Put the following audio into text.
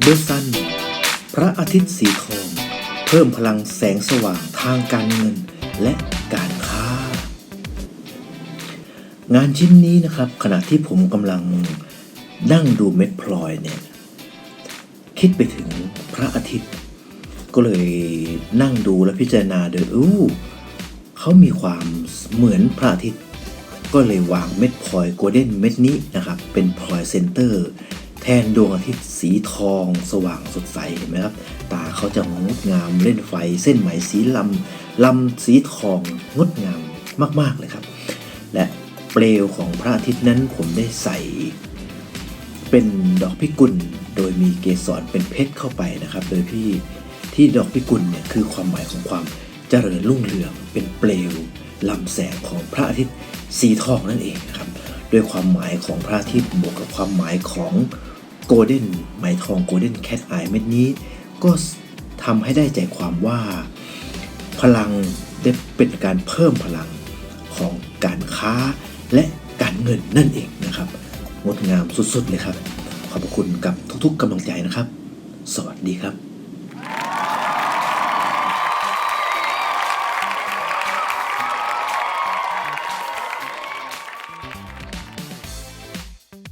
เดอะซัน พระอาทิตย์สีทอง เพิ่มพลังแสงสว่างทางการเงินและการค้า งานชิ้นนี้นะครับ ขณะที่ผมกำลังนั่งดูเม็ดพลอยเนี่ย คิดไปถึงพระอาทิตย์ ก็เลยนั่งดูและพิจารณาเดออู้เขามีความเหมือนพระอาทิตย์ ก็เลยวางเม็ดพลอยโกลเด้นเม็ดนี้นะครับ เป็นพลอยเซนเตอร์ แทนดวงอาทิตย์สีทองสว่างสดใสเห็นไหมครับ ตาเขาจะงดงามเล่นไฟ เส้นไหมสีลำลำสีทองงดงามมากๆเลยครับ และเปลวของพระอาทิตย์นั้นผมได้ใส่ เป็นดอกพิกุลโดยมีเกสรเป็นเพชรเข้าไปนะครับ โดยที่ที่ดอกพิกุลเนี่ยคือความหมายของความเจริญรุ่งเรืองเป็นเปลวลำแสงของพระอาทิตย์สีทองนั่นเองครับด้วยความหมายของพระอาทิตย์บวกกับความหมายของ โกลเด้นไหมทองโกลเด้นแคทไอเม็ดนี้ ก็ทำให้ได้ใจความว่า พลังได้เป็นการเพิ่มพลังของการค้าและการเงินนั่นเองนะครับ งดงามสุดๆเลยครับ ขอบคุณกับทุกๆกำลังใจนะครับ สวัสดีครับ